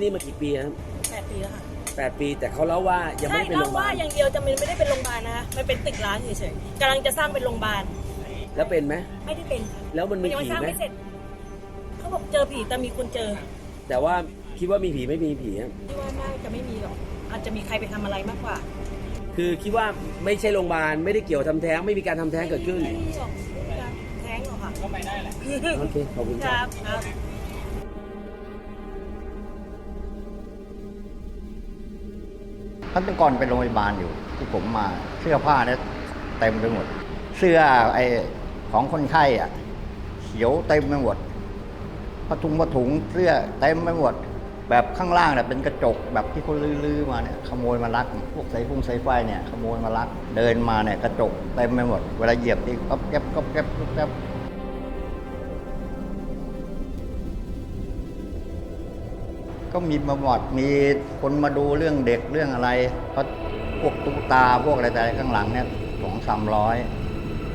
อยู่ที่นี่มากี่ปีนะครับแปดปีแล้วค่ะแปดปี แต่เขาเล่าว่ายังไม่ใช่ได้เป็นโรเล่างพยาว่าบาลอย่างเดียวจะมันไม่ได้เป็นโรงพยาบาลนะคะมันเป็นตึกร้างเฉยๆกำลังจะสร้างเป็นโรงพยาบาลแล้วเป็นไหมไม่ได้เป็นค่ะแล้วมันมัมีนยังผีไม่สร้างไหมไม่เสร็จเขาบอกเจอผีแต่มีคนเจอแต่ว่าคิดว่ามีผีไม่มีผีอะที่ว่าน่าจะไม่มีหรอกอาจจะมีใครไปทำอะไรมากกว่าคือคิดว่าไม่ใช่โรงพยาบาลไม่ได้เกี่ยวทำแท้งไม่มีการทำแท้งเกิดขึ้นไม่มีหรอกไม่มีการแท้งหรอกค่ะก็ไปได้แหละโอเคขอบคุณคครัรับบครับ ท่านต่ก่อนเป็นโรงพยาบาลอยู่ ที่ผมมาเสื้อผ้าเนี่ยเต็มไปหมด เสื้อไอของคนไข้อะเขียวเต็มไปหมดผ้าถุงผ้าถุงเสื้อเต็มไปหมด แบบข้างล่างเนี่ยเป็นกระจกแบบที่คนลื้อๆมาเนี่ยขโมยมาลัก พวกสายฟุ้งสายไฟเนี่ยขโมยมาลัก เดินมาเนี่ยกระจกเต็มไปหมด เวลาเหยียบที่ก๊อบแก๊บก๊อบแก๊บก๊อบแก๊บ ก็มีมาบอดมีคนมาดูเรื่องเด็กเรื่องอะไรเพราะพวกตุ๊กตาพวกอะไรแต่ข้างหลังเนี่ยสองสามร้อย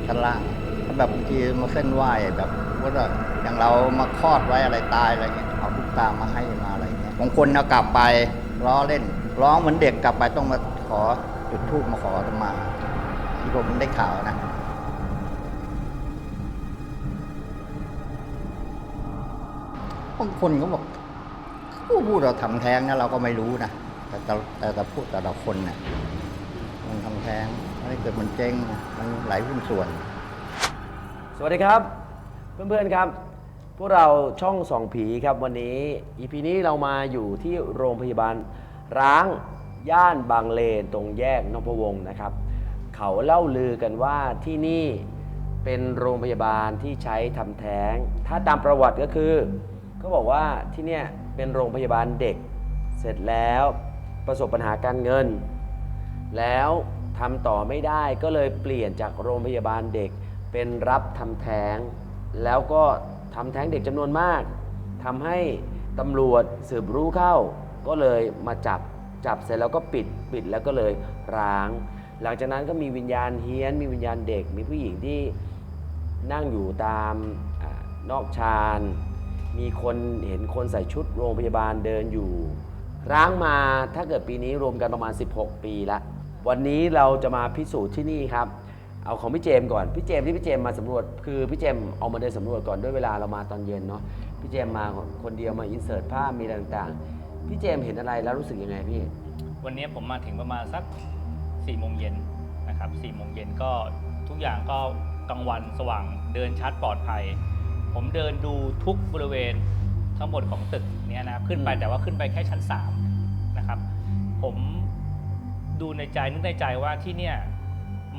ชั้นล่างถ้าแบบบางทีมาเส้นไหวแบบว่าอย่างเรามาคลอดไว้อะไรตายอะไรเงี้ยเอาตุ๊กตามาให้มาอะไรเงี้ยบางคนเอากลับไปล้อเล่น ร้องเหมือนเด็กกลับไปต้องมาขอจุดทูบมาขอตมาที่ผมได้ข่าวนะบางคนก็บอก ผู้พูดเราทำแท้งนะเราก็ไม่รู้นะแต่แต่แต่แต่พูดแต่ละคนเนี่ยมันทำแท้งถ้าเกิดมันเจ๊งมันหลายหุ้นส่วน สวัสดีครับ เพื่อนๆครับพวกเราช่องสองผีครับวันนี้ EP นี้เรามาอยู่ที่โรงพยาบาลร้างย่านบางเลนตรงแยกนพวงศ์นะครับ เขาเล่าลือกันว่าที่นี่เป็นโรงพยาบาลที่ใช้ทำแท้ง ถ้าตามประวัติก็คือเขาบอกว่าที่เนี่ย เป็นโรงพยาบาลเด็ก เสร็จแล้วประสบปัญหาการเงิน แล้วทำต่อไม่ได้ก็เลยเปลี่ยนจากโรงพยาบาลเด็ก เป็นรับทำแท้ง แล้วก็ทำแท้งเด็กจำนวนมากทำให้ตำรวจสืบรู้เข้า ก็เลยมาจับจับเสร็จแล้วก็ปิดปิดแล้วก็เลยร้าง หลังจากนั้นก็มีวิญญาณเฮี้ยน มีวิญญาณเด็ก มีผู้หญิงที่นั่งอยู่ตามอนอกชาน มีคนเห็นคนใส่ชุดโรงพยาบาลเดินอยู่ ร้างมาถ้าเกิดปีนี้รวมกันประมาณ 16 ปีละวันนี้เราจะมาพิสูจน์ที่นี่ครับ เอาของพี่เจมก่อน พี่เจมที่พี่เจมมาสำรวจ คือพี่เจมเอามาเดินสำรวจก่อนด้วยเวลาเรามาตอนเย็นเนาะพี่เจมมาคนเดียวมาอินเสิร์ตภาพมีอะไรต่างๆ พี่เจมเห็นอะไรแล้วรู้สึกยังไงพี่ วันนี้ผมมาถึงประมาณสัก4ี่โมงเย็นนะครับสี่โมงเย็นก็ทุกอย่างก็กลางวันสว่างเดินชัดปลอดภัย ผมเดินดูทุกบริเวณทั้งหมดของตึกเนี้ยนะครับขึ้นไปอืมแต่ว่าขึ้นไปแค่ชั้น3นะครับ ผมดูในใจนึกในใจว่าที่เนี่ย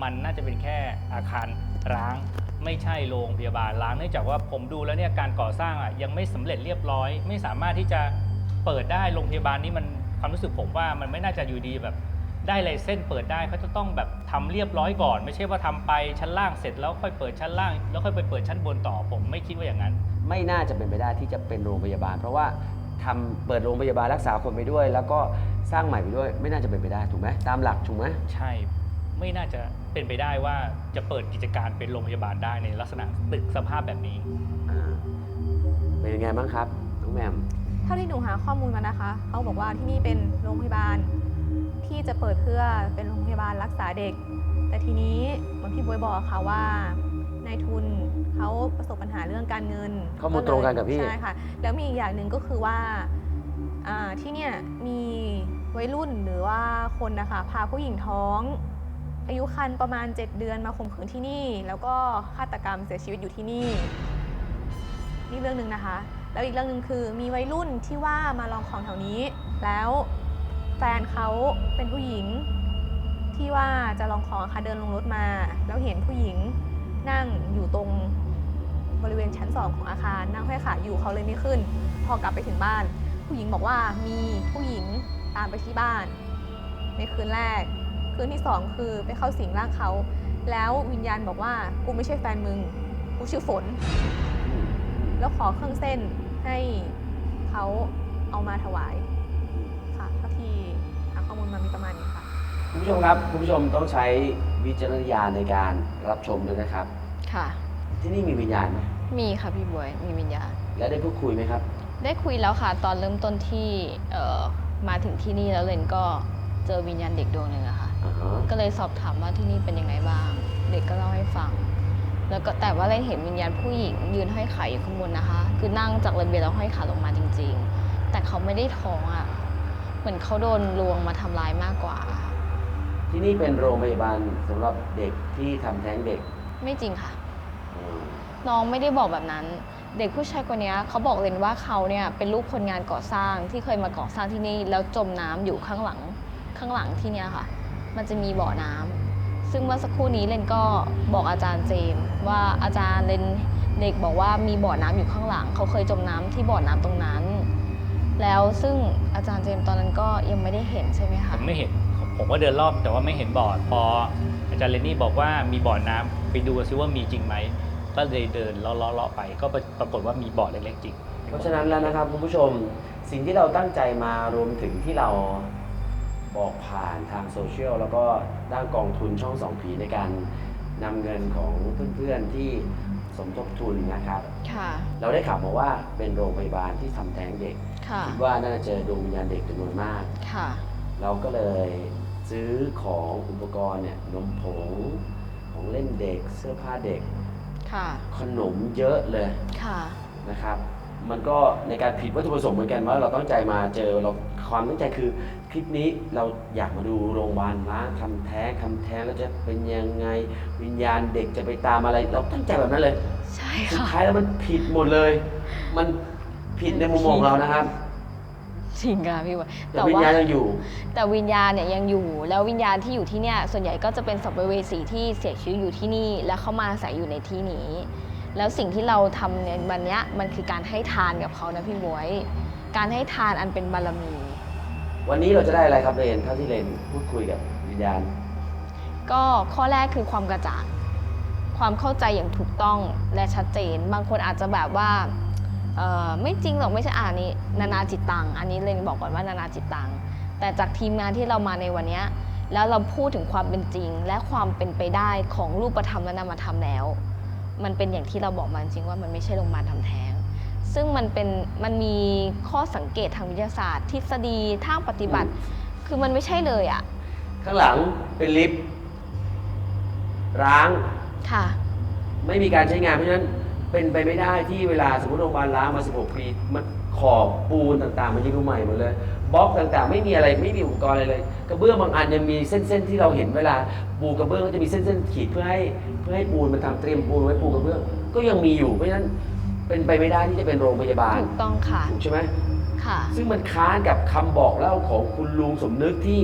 มันน่าจะเป็นแค่อาคารร้างไม่ใช่โรงพยาบาลร้างเนื่องจากว่าผมดูแล้วเนี่ยการก่อสร้างอะยังไม่สำเร็จเรียบร้อย ไม่สามารถที่จะเปิดได้โรงพยาบาลนี้มันความรู้สึกผมว่ามันไม่น่าจะอยู่ดีแบบ ได้ไลเส้นส์เปิดได้เขาจะต้องแบบทำเรียบร้อยก่อน ไม่ใช่ว่าทำไปชั้นล่างเสร็จแล้วค่อยเปิดชั้นล่าง แล้วค่อยไปเปิดชั้นบนต่อผมไม่คิดว่าอย่างนั้น ไม่น่าจะเป็นไปได้ที่จะเป็นโรงพยาบาล เพราะว่าทำเปิดโรงพยาบาลรักษาคนไปด้วย แล้วก็สร้างใหม่ไปด้วย ไม่น่าจะเป็นไปได้ถูกไหมตามหลักถูกไหมใช่ ไม่น่าจะเป็นไปได้ว่าจะเปิดกิจการเป็นโรงพยาบาลได้ในลักษณะตึกสภาพแบบนี้อ่าเป็นยังไงบ้างครับน้องแหมมเท่าที่หนูหาข้อมูลมานะคะ เขาบอกว่าที่นี่เป็นโรงพยาบาล ที่จะเปิดเพื่อเป็นโรงพยาบาลรักษาเด็ก แต่ทีนี้เหมือนพี่บวยบอกค่ะว่านายทุนเขาประสบปัญหาเรื่องการเงินข้อมูลตรงกันกับพี่ ใช่ค่ะ แล้วมีอีกอย่างหนึ่งก็คือว่าอ่าที่เนี่ยมีวัยรุ่นหรือว่าคนนะคะพาผู้หญิงท้อง อายุครรภ์ประมาณ 7 เดือนมาข่มขืนที่นี่ แล้วก็ฆาตกรรมเสียชีวิตอยู่ที่นี่ นี่เรื่องหนึ่งนะคะ แล้วอีกเรื่องหนึ่งคือมีวัยรุ่นที่ว่ามาลองของแถวนี้แล้ว แฟนเขาเป็นผู้หญิง ที่ว่าจะลองของค่ะเดินลงรถมา แล้วเห็นผู้หญิงนั่งอยู่ตรงบริเวณชั้นสองของอาคารนั่งห้อยขาอยู่เขาเลยไม่ขึ้น พอกลับไปถึงบ้าน ผู้หญิงบอกว่ามีผู้หญิงตามไปที่บ้าน ในคืนแรก คืนที่สองคือไปเข้าสิงร่างเขา แล้ววิญญาณบอกว่ากูไม่ใช่แฟนมึงกูชื่อฝน แล้วขอเครื่องเส้นให้เขาเอามาถวาย ประมาณนี้ค่ะ คุณผู้ชมครับ คุณผู้ชมต้องใช้วิจารณญาณในการรับชมด้วยนะครับ ค่ะ ที่นี่มีวิญญาณไหมมีค่ะพี่บวยมีวิญญาณ และได้พูดคุยไหมครับ ได้คุยแล้วค่ะ ตอนเริ่มต้นที่เอ่อมาถึงที่นี่แล้วเลนก็เจอวิญญาณเด็กดวงหนึ่งอะค่ะ อ่าฮะก็เลยสอบถามว่าที่นี่เป็นยังไงบ้าง เด็กก็เล่าให้ฟัง แล้วก็แต่ว่าเลนเห็นวิญญาณผู้หญิงยืนห้อยขาอยู่ข้างบนนะคะ คือนั่งจากระเบียงแล้วห้อยขาลงมาจริง ๆ แต่เขาไม่ได้ท้องอะ เหมือนเขาโดนลวงมาทำร้ายมากกว่าที่นี่เป็นโรงพยาบาลสำหรับเด็กที่ทำแท้งเด็กไม่จริงค่ะ อืมน้องไม่ได้บอกแบบนั้น เด็กผู้ชายคนเนี้ยเขาบอกเลยว่าเขาเนี่ยเป็นลูกคนงานก่อสร้างที่เคยมาก่อสร้างที่นี่ แล้วจมน้ำอยู่ข้างหลังข้างหลังที่เนี่ยค่ะ มันจะมีบ่อน้ำซึ่งเมื่อสักครู่นี้เลนก็บอกอาจารย์เจมส์ว่าอาจารย์เลนเด็กบอกว่ามีบ่อน้ำอยู่ข้างหลัง เขาเคยจมน้ำที่บ่อน้ำตรงนั้น แล้วซึ่งอาจารย์เจมส์ตอนนั้นก็ยังไม่ได้เห็นใช่ไหมผคะ มไม่เห็นผมผมก็เดินรอบแต่ว่าไม่เห็นบอร์ดพออาจารย์เรนนี่บอกว่ามีบ่อน้ำไปดูซิว่ามีจริงไหมก็เลยเดินเลาะๆๆไป ก็ปรากฏว่ามีบ่อเล็กๆจริง เพราะฉะนั้นแล้วนะครับคุณผู้ชมสิ่งที่เราตั้งใจมารวมถึงที่เราบอกผ่านทางโซเชียลแล้วก็ด้านกองทุนช่องสองผีในการนำเงินของเพื่อนๆที่สมทบทุนนะครับ ค่ะ เราได้ข่าวมาว่าเป็นโรงพยาบาลที่ทำแท้งเด็ก ค่ะคิดว่าน่าจะเจอดวงวิญญาณเด็กจำนวนมากค่ะเราก็เลยซื้อของอุปกรณ์เนี่ยนมผงของเล่นเด็กเสื้อผ้าเด็กค่ะขนมเยอะเลยค่ะนะครับ มันก็ในการผิดวัตถุประสงค์เหมือนกันว่าเราตั้งใจมาเจอเราความตั้งใจคือคลิปนี้เราอยากมาดูโรงพยาบาลล้างทำแท้งทำแท้งแล้วจะเป็นยังไงวิญญาณเด็กจะไปตามอะไร เราตั้งใจแบบนั้นเลย ใช่สุดค่ะท้ายแล้วมันผิดหมดเลย มัน ผิดในมุมมองของเรานะครับจริงค่ะพี่บอยแต่วิญญาณยังอยู่ แต่วิญญาณเนี่ยยังอยู่ แล้ววิญญาณที่อยู่ที่เนี่ยส่วนใหญ่ก็จะเป็นสัมภเวสีที่เสียชีวิตอยู่ที่นี่ แล้วเขามาอาศัยอยู่ในที่นี้ แล้วสิ่งที่เราทำในวันเนี้ยมันคือการให้ทานกับเขานะพี่บวย การให้ทานอันเป็นบารมี วันนี้เราจะได้อะไรครับเรนเท่าที่เรนพูดคุยกับวิญญาณ ก็ข้อแรกคือความกระจ่างความเข้าใจอย่างถูกต้องและชัดเจน บางคนอาจจะแบบว่าเอ่อ ไม่จริงหรอกไม่ใช่อ่านนี้ นานาจิตตัง อันนี้เลนบอกก่อนว่านานาจิตตัง แต่จากทีมงานที่เรามาในวันเนี้ยแล้วเราพูดถึงความเป็นจริง และความเป็นไปได้ของรูปธรรมและนามธรรมแล้ว มันเป็นอย่างที่เราบอกมาจริงว่ามันไม่ใช่โรงพยาบาลทำแท้ง ซึ่งมันเป็นมันมีข้อสังเกตทางวิทยาศาสตร์ ทฤษฎีทางปฏิบัติ คือมันไม่ใช่เลยอะข้างหลังเป็นลิฟต์ร้างค่ะ ไม่มีการใช้งานเพราะฉะนั้น เป็นไปไม่ได้ที่เวลาสมมติโรงพยาบาลล้างมา 16 ปีมันขอบปูนต่างๆ มันจะดูใหม่หมดเลยบล็อกต่างๆ ไม่มีอะไรไม่มีอุปกรณ์อะไรเลย กระเบื้องบางอันยังมีเส้นๆที่เราเห็นเวลาปูกระเบื้องก็จะมีเส้นๆขีดเพื่อให้เพื่อให้ปูนมันทำเตรียมปูนไว้ปูกระเบื้องก็ยังมีอยู่เพราะฉะนั้นเป็นไปไม่ได้ที่จะเป็นโรงพยาบาลถูกต้องค่ะถูกใช่ไหมค่ะซึ่งมันค้านกับคำบอกเล่าของคุณลุงสมนึกที่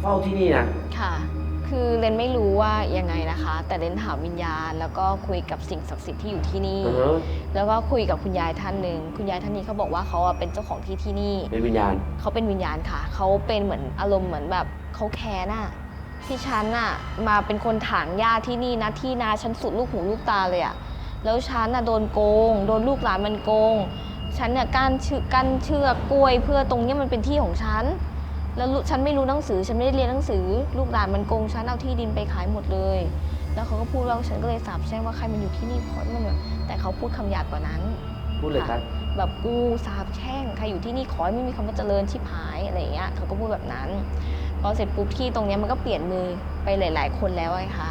เฝ้าที่นี่นะค่ะ คือเรนไม่รู้ว่ายังไงนะคะ แต่เรนถามวิญญาณ แล้วก็คุยกับสิ่งศักดิ์สิทธิ์ที่อยู่ที่นี่ อือฮะแล้วก็คุยกับคุณยายท่านหนึ่งคุณยายท่านนี้เขาบอกว่าเขาอะเป็นเจ้าของที่ที่นี่ เป็นวิญญาณ เขาเป็นวิญญาณค่ะ เขาเป็นเหมือนอารมณ์เหมือนแบบเขาแค้นอะที่ฉันอะมาเป็นคนถางหญ้าที่นี่นะที่นาฉันสุดลูกหูลูกตาเลยอะแล้วฉันอะโดนโกง โดนลูกหลานมันโกง ฉันเนี่ยกั้นเชือกกั้นเชือกกล้วย เพื่อตรงเนี้ยมันเป็นที่ของฉัน แล้วลูกฉันไม่รู้หนังสือฉันไม่ได้เรียนหนังสือ ลูกหลานมันโกงฉันเอาที่ดินไปขายหมดเลย แล้วเขาก็พูดว่าฉันก็เลยสาบแช่งว่าใครมันอยู่ที่นี่ขอให้มันแบบแต่เขาพูดคำหยาบกว่านั้น พูดเลยครับ แบบกูสาบแช่งใครอยู่ที่นี่ขอให้ไม่มีคำว่าเจริญชิบหายอะไรอย่างเงี้ยเขาก็พูดแบบนั้น พอเสร็จปุ๊บที่ตรงเนี้ยมันก็เปลี่ยนมือไปหลาย ๆ คนแล้วไงคะ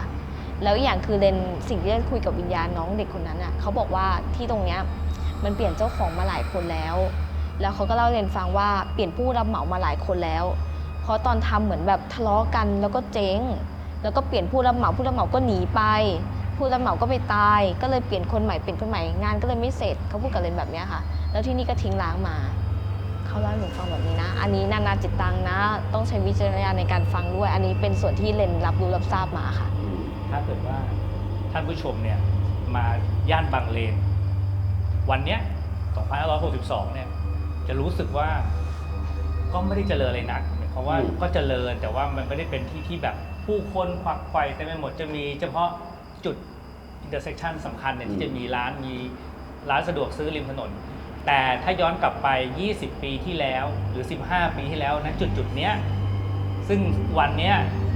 แล้วอีกอย่างคือเรนสิ่งที่เรนคุยกับวิญญาณน้องเด็กคนนั้นอะเขาบอกว่าที่ตรงเนี้ยมันเปลี่ยนเจ้าของมาหลายคนแล้ว แล้วเขาก็เล่าให้เรนฟังว่าเปลี่ยนผู้รับเหมามาหลายคนแล้ว เพราะตอนทำเหมือนแบบทะเลาะกันแล้วก็เจ๊ง แล้วก็เปลี่ยนผู้รับเหมาผู้รับเหมาก็หนีไป ผู้รับเหมาก็ไปตาย ก็เลยเปลี่ยนคนใหม่เปลี่ยนคนใหม่งานก็เลยไม่เสร็จเขาพูดกับเรนแบบนี้ค่ะ แล้วที่นี่ก็ทิ้งร้างมาเขาเล่าให้หนูฟังแบบนี้นะ อันนี้นานาจิตตังนะ ต้องใช้วิจารณญาณในการฟังด้วย อันนี้เป็นส่วนที่เรนรับรู้รับทราบมาค่ะ ถ้าเกิดว่าท่านผู้ชมเนี่ยมาย่านบางเลน วันเนี้ย2562เนี่ย จะรู้สึกว่าก็ไม่ได้เจริญอะไรหนักเพราะว่าอืม ก็เจริญแต่ว่ามันไม่ได้เป็นที่ที่แบบผู้คนควักไขว่เต็มไปหมดจะมีเฉพาะจุดอินเตอร์เซ็กชันสำคัญเนี่ยที่จะมีร้านมีร้านสะดวกซื้อริมถนน แต่ถ้าย้อนกลับไป 20 ปีที่แล้วหรือ 15 ปีที่แล้วนะจุดจุดๆเนี้ยซึ่งวันเนี้ย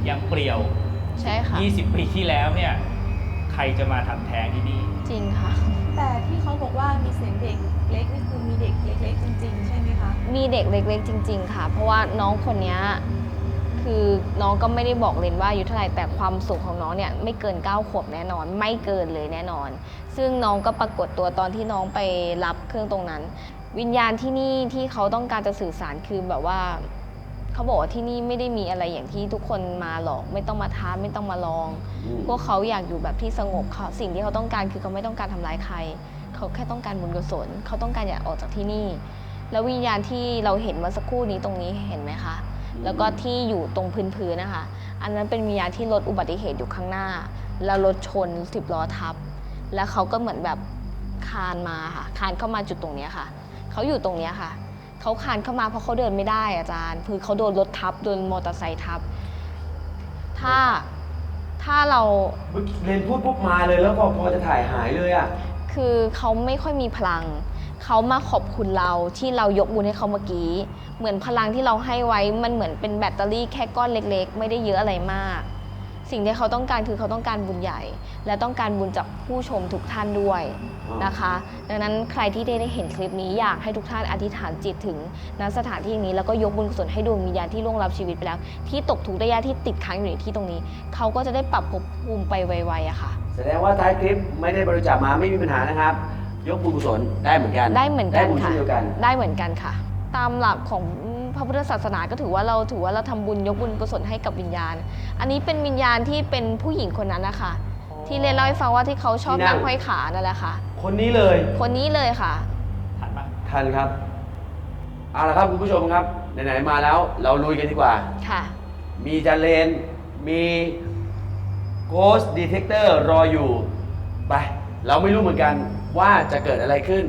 ยังเปลี่ยว ใช่ค่ะ 20 ปีที่แล้วเนี่ยขรจะมาทำแท้งที่นี่ จริงค่ะ แต่ที่เขาบอกว่ามีเสียงเด็ก เล็กนี่คือมีเด็กเล็กๆจริงๆ ใช่ไหมคะ มีเด็กเล็กๆจริง ๆ ค่ะ เพราะว่าน้องคนเนี้ยคือน้องก็ไม่ได้บอกเลนว่าอายุเท่าไหร่แต่ความสูงของน้องเนี่ยไม่เกิน 9 ขวบแน่นอน ไม่เกินเลยแน่นอน ซึ่งน้องก็ปรากฏตัวตอนที่น้องไปรับเครื่องตรงนั้น วิญญาณที่นี่ที่เขาต้องการจะสื่อสารคือแบบว่าเขาบอกว่าที่นี่ไม่ได้มีอะไรอย่างที่ทุกคนมาหรอก ไม่ต้องมาท้าไม่ต้องมาลองอืมพวกเขาอยากอยู่แบบที่สงบเขาสิ่งที่เขาต้องการคือเขาไม่ต้องการทำร้ายใคร เขาแค่ต้องการบุญกุศลเขาต้องการอยากออกจากที่นี่ แล้ววิญญาณที่เราเห็นเมื่อสักครู่นี้ตรงนี้เห็นไหมคะ แล้วก็ที่อยู่ตรงพื้นๆนะคะ อันนั้นเป็นวิญญาณที่รถอุบัติเหตุอยู่ข้างหน้า แล้วรถชนสิบล้อทับ แล้วเขาก็เหมือนแบบคานมาค่ะ คานเข้ามาจุดตรงนี้ค่ะ เขาอยู่ตรงนี้ค่ะ เขาคานเข้ามาเพราะเขาเดินไม่ได้อาจารย์ คือเขาโดนรถทับ โดนมอเตอร์ไซค์ทับ ถ้าถ้าเราเรนพูดปุ๊บมาเลยแล้วก็พอจะถ่ายหายเลยอะ คือเขาไม่ค่อยมีพลัง เขามาขอบคุณเราที่เรายกบุญให้เขาเมื่อกี้ เหมือนพลังที่เราให้ไว้มันเหมือนเป็นแบตเตอรี่แค่ก้อนเล็กๆ ไม่ได้เยอะอะไรมาก สิ่งที่เขาต้องการคือเขาต้องการบุญใหญ่ และต้องการบุญจากผู้ชมทุกท่านด้วยนะคะ ดังนั้นใครที่ได้เห็นคลิปนี้อยากให้ทุกท่านอธิษฐานจิตถึงณสถานที่นี้แล้วก็ยกบุญกุศลให้ดวงวิญญาณที่ล่วงลับชีวิตไปแล้ว ที่ตกทุกข์ได้ยากที่ติดค้างอยู่ในที่ตรงนี้ เขาก็จะได้ปรับภพภูมิไปไวๆอะค่ะ แสดงว่าท้ายคลิปไม่ได้บริจาคมาไม่มีปัญหานะครับ ยกบุญกุศลได้เหมือนกันได้เหมือนกันได้บุญค่ะ เช่นเดียวกัน ได้เหมือนกันค่ะ ตามหลักของพระพุทธศาสนาก็ถือว่าเราถือว่าเราทำบุญยกบุญกุศลให้กับวิญญาณ อันนี้เป็นวิญญาณที่เป็นผู้หญิงคนนั้นนะคะ ที่เรนเล่าให้ฟังว่าที่เขาชอบที่นั่นั่ง งห้อยขานั่นแหละค่ะ คนนี้เลย คนนี้เลยค่ะทันปะทันครับเอาละครับคุณผู้ชมครับไหนๆมาแล้ว เราลุยกันดีกว่า ค่ะ มีจันเลน มี Ghost Detector รออยู่ ไป เราไม่รู้เหมือนกันว่าจะเกิดอะไรขึ้น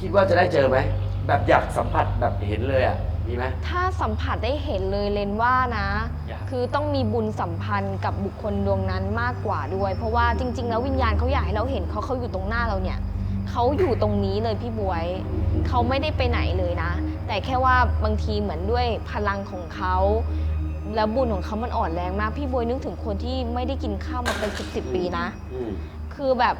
คิดว่าจะได้เจอไหม แบบอยากสัมผัสแบบเห็นเลยอะ มีไหม ถ้าสัมผัสได้เห็นเลยเลนว่านะ อยาก คือต้องมีบุญสัมพันธ์กับบุคคลดวงนั้นมากกว่าด้วย เพราะว่าจริง ๆ แล้ววิญญาณเขาอยากให้เราเห็นเขาเขาอยู่ตรงหน้าเราเนี่ยเขาอยู่ตรงนี้เลยพี่บวย เขาไม่ได้ไปไหนเลยนะ แต่แค่ว่าบางทีเหมือนด้วยพลังของเขา แล้วบุญของเขามันอ่อนแรงมาก พี่บวยนึกถึงคนที่ไม่ได้กินข้าวมาเป็นสิบสิบปีนะ อืม คือแบบ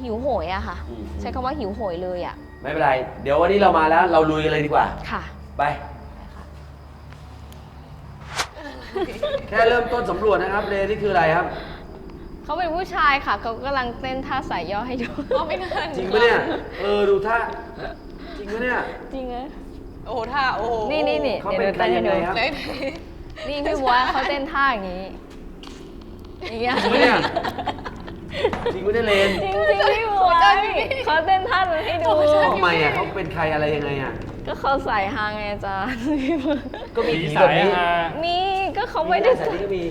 หิวโหยอะค่ะ อืม ใช้คำว่าหิวโหยเลยอะไม่เป็นไร เดี๋ยววันนี้เรามาแล้ว เราลุยกันเลยดีกว่า ค่ะ ไป แค่เริ่มต้นสำรวจนะครับเรนี่คืออะไรครับ เขาเป็นผู้ชายค่ะ เขากำลังเต้นท่าสายย่อให้ดูอ๋อไม่นานจริงปะเนี่ย เออ ดูท่า จริงปะเนี่ย จริงเหรอโอ้ท่าโอ้โหนี่นี่นี่เขาเป็นใครยังไงครับ ไหน นี่พี่บัวเขาเต้นท่าอย่างนี้อย่างเงี้ยจริงปะเนี่ยจริงปะเนี่ยเรนจริงจริงพี่บัวเขาเต้นท่านั้นให้ดูทำไมอะเขาเป็นใครอะไรยังไงอะก็เขาใส่ฮาไงอาจารย์ก็มีสีผีสาแบบยนี้ฮามีก็เขาไม่ได้ใส่นี่ก็มี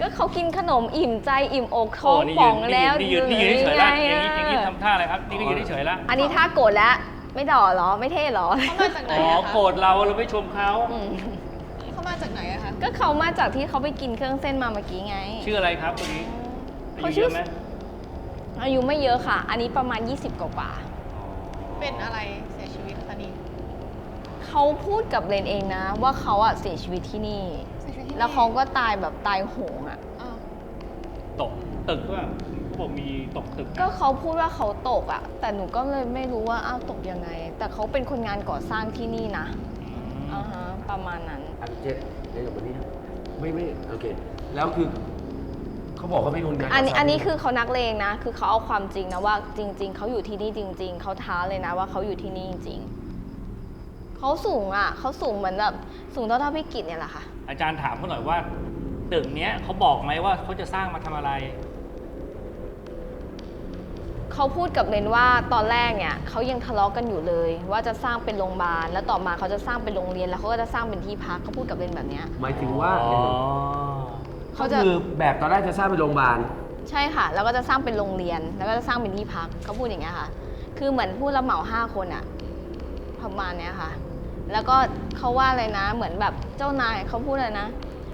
ก็เขากินขนมอิ่มใจอิ่มอกท้โอ้องนี่ป่ยืองนแล้วนี่ยืนนี่ยืนเฉยๆละอย่างนี้ไงอย่างนี้ทำท่าอะไรครับนี่ก็ยืนเฉยๆละอันนี้ท่าโกรธแล้วไม่ด่อเหรอไม่เท่เหรอเขามาจากไหนอ๋ออะคะโกรธเราเราไม่ชมเขาอืม เขามาจากไหนอะคะก็เขามาจากที่เขาไปกินเครื่องเส้นมาเมื่อกี้ไง ชื่ออะไรครับคนนี้อาเขายุชื่เยอ อะไหมอายุไม่เยอะค่ะ อันนี้ประมาณ 20 กว่าเป็นอะไรเสียชีวิตคะนี่ๆเขาพูดกับเรนเองนะ ว่าเขาอะเสียชีวิตที่นี่ เสียชีวิตที่นี่แล้วเขาก็ตายแบบตายโหงอะอ้าวตกตึกว่าเขาบอกมีตกตึกนะก็เขาพูดว่าเขาตกอะแต่หนูก็เลยไม่รู้ว่าอ้าวตกยังไง แต่เขาเป็นคนงานก่อสร้างที่นี่นะอืมอ่าฮะประมาณนั้น อันเจ็ดเดี๋ยววันนี้นะไม่ไม่โอเค แล้วคือเขาบอกเขาเป็นคนงานอันนี้ก่สร้างอันนี้คือเขานักเลงนะ คือเขาเอาความจริงนะว่าจริง ๆเขาอยู่ที่นี่จริง ๆเขาท้าเลยนะว่าเขาอยู่ที่นี่จริงๆเขาสูงอะเขาสูงเหมือนแบบสูงเท่าเท่าพี่กิจเนี่ยแหละค่ะอาจารย์ถามเขาหน่อยว่าตึกเนี้ยเขาบอกไหมว่าเขาจะสร้างมาทำอะไร เขาพูดกับเรนว่าตอนแรกเนี่ยเขายังทะเลาะกันอยู่เลย ว่าจะสร้างเป็นโรงพยาบาลแล้วต่อมาเขาจะสร้างเป็นโรงเรียนแล้วเขาก็จะสร้างเป็นที่พักเขาพูดกับเรนแบบเนี้ย หมายถึงว่าอ๋อเขาเขาจะ คือแบบตอนแรกจะสร้างเป็นโรงพยาบาล ใช่ค่ะ แล้วก็จะสร้างเป็นโรงเรียน แล้วก็จะสร้างเป็นที่พักเขาพูดอย่างเงี้ยค่ะ คือเหมือนผู้รับเหมาห้าคนอะประมาณเนี้ยค่ะ แล้วก็เขาว่าอะไรนะ เหมือนแบบเจ้านายเขาพูดอะไรนะ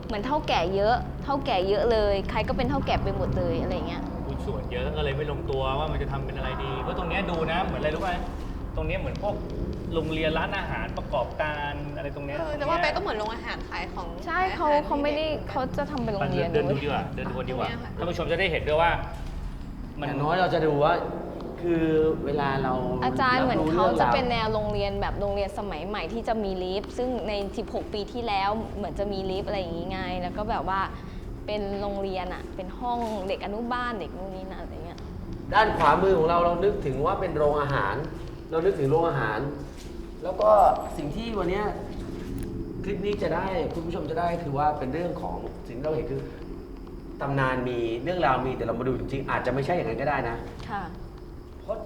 เหมือนเท่าแก่เยอะ เท่าแก่เยอะเลย ใครก็เป็นเท่าแก่ไปหมดเลยอะไรเงี้ยหุ้น ส่วนเยอะก็เลยไม่ลงตัวว่ามันจะทำเป็นอะไรดีเพราะตรงเนี้ยดูนะเหมือนอะไรรู้ไหมตรงเนี้ยเหมือนพวกโรงเรียนร้านอาหารประกอบการอะไรตรงเนี้ยเออแต่ว่าเป๊กก็เหมือนโรงอาหารขายของใช่เขาขยอหรเขาไม่ได้ให้ด็กเขาจะทำเป็นโรงเรียนเดินดูว้ยดีกว่าเดินดูดีกว่าเนี่ยค่ะท่านผู้ชมจะได้เห็นด้วยว่า มันอย่างน้อยเราจะดูว่า คือเวลาเราอาจารย์เหมือนเขารื่งจะวเป็นแนวโรงเรียนแบบโรงเรียนสมัยใหม่ที่จะมีลิฟต์ซึ่งใน 16 ปีที่แล้วเหมือนจะมีลิฟต์อะไรอย่างงี้ไง แล้วก็แบบว่า เป็นโรงเรียนอะเป็นห้องเด็กอนุบาลเด็กนู่นนี่นั่นอะไรเงี้ย ด้านขวามือของเราเรานึกถึงว่าเป็นโรงอาหาร เรานึกถึงโรงอาหาร แล้วก็สิ่งที่วันเนี้ยคลิปนี้จะได้คุณผู้ชมจะได้คือว่าเป็นเรื่องของสิ่งที่เราเห็นคือตำนานมีเรื่องราวมีแต่เรามาดูจริงๆอาจจะไม่ใช่อย่างนั้นก็ได้นะ ค่ะ เพราะ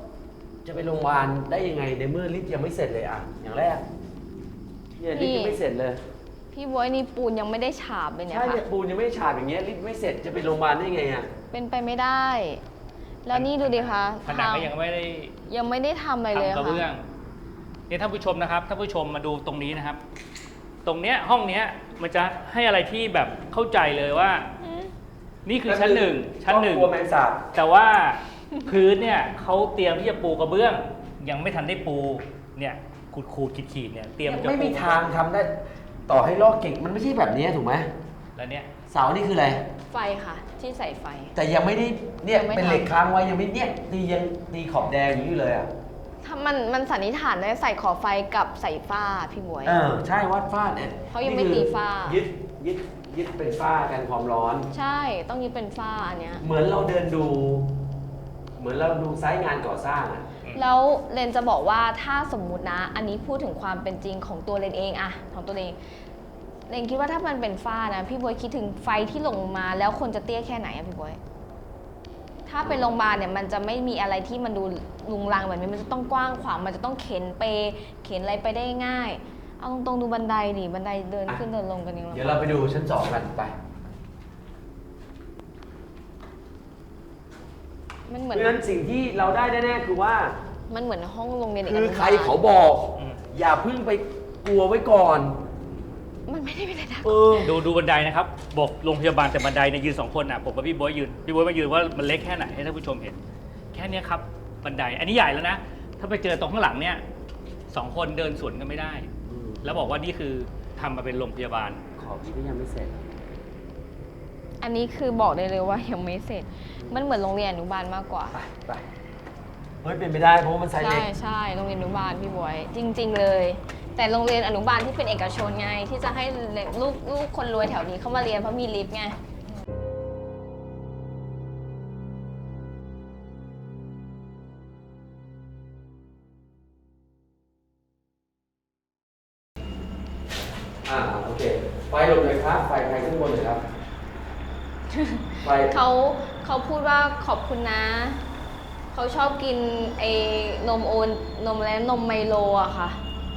จะไปโรงพยาบาลได้ยังไงในเมื่อลิฟต์ยังไม่เสร็จเลยอะอย่างแรกเนี่ยลิฟต์ยังไม่เสร็จเลย พี่บอยนี่ปูนยังไม่ได้ฉาบเลยเนี่ยใช่ค่ะเนี่ยปูนยังไม่ฉาบอย่างเงี้ยลิฟต์ไม่เสร็จจะไปโรงพยาบาลได้ไงอะเป็นไปไม่ได้ แล้วนี่ดูดิคะผนังก็ยังไม่ได้ยังไม่ได้ทำอะไรเลยทำกระค่ะเบื้องเนี่ยท่านผู้ชมนะครับท่านผู้ชมมาดูตรงนี้นะครับ ตรงเนี้ยห้องเนี้ยมันจะให้อะไรที่แบบเข้าใจเลยว่านี่คือชั้นหนึ่งชั้นหนึ่ง ครอบครัวแมงสาบแต่ว่าพื้นเนี่ยเขาเตรียมที่จะปูกระเบื้อง ยังไม่ทันได้ปูเนี่ยขูดขูดขีดขีดเนี่ยเตรียมจะไม่มีปูทางทำได้ ต่อให้ลอกเก่งมันไม่ใช่แบบนี้ถูกไหมแล้วเนี่ยเสานี่คืออะไร ไฟค่ะ ที่ใส่ไฟ แต่ยังไม่ได้เนี่ยยังไม่เป็นทำเหล็กค้างไว้ยังไม่เนี่ยตียังตีขอบแดงอย่างนี้อยู่เลยอะถ้ามันมันสันนิษฐานได้ใส่ขอบไฟกับใส่ฝ้าพี่บวย เออใช่วัดฝ้าเนี่ยเขายังไม่นี่คือตีฝ้ายึ ดยึดยึดเป็นฝ้ากันความร้อน ใช่ต้องยึดเป็นฝ้าอันเนี้ยเหมือนเราเดินดู เหมือนเราดูไซต์งานก่อสร้างอะ แล้วเรนจะบอกว่าถ้าสมมุตินะ อันนี้พูดถึงความเป็นจริงของตัวเรนเองอะของตัวเองเรนคิดว่าถ้ามันเป็นฝ้านะพี่บวยคิดถึงไฟที่ลงมาแล้วคนจะเตี้ยแค่ไหนอะพี่บวยถ้าเป็นโรงพยาบาลเนี่ยมันจะไม่มีอะไรที่มันดูลุงลังแบบนี้มันจะต้องกว้างขวางมันจะต้องเข็นเป เข็นอะไรไปได้ง่าย เอาตรงๆดูบันไดดิบันไดเดินขึ้นเดินลงกันยังลำบาก เดี๋ยวเราไปดูชั้นสองกันไป มันเหเพมือนราะฉะนั้นสิ่งที่เราได้แน่ๆคือว่า มันเหมือนห้องโรงเรียนเด็กคือนุบาลใครเขาบอกอืมอย่าเพิ่งไปกลัวไว้ก่อน มันไม่ได้เป็นอะไรนะ เออ ดูดูบันไดนะครับ บอกโรงพยาบาลแต่บันไดเนี่ยยืนสองคนอะผมกับพี่บอยยืนพี่บอยมายืนว่ามันเล็กแค่ไหนให้ท่านผู้ชมเห็น แค่เนี้ยครับบันได อันนี้ใหญ่แล้วนะ ถ้าไปเจอตรงข้างหลังเนี่ยสองคนเดินสวนกันไม่ได้ แล้วบอกว่านี่คือทำมาเป็นโรงพยาบาล ขอบที่ก็ยังไม่เสร็จ อันนี้คือบอกได้เลยว่ายังไม่เสร็จ มันเหมือนโรงเรียนอนุบาลมากกว่า ไปไปเฮ้ยเป็นไปได้เพราะว่ามันไซส์ใช่เล็กใช่โรงเรียนอนุบาลพี่บวยจริง ๆ เลย แต่โรงเรียนอนุบาลที่เป็นเอกชนไง ที่จะให้ลูกลูกคนรวยแถวนี้เข้ามาเรียนเพราะมีลิฟต์ไง ไฟเขาเขาพูดว่าขอบคุณนะ เขาชอบกินไอ้นมโอนนมแล้วนะนมไมโลอะค่ะ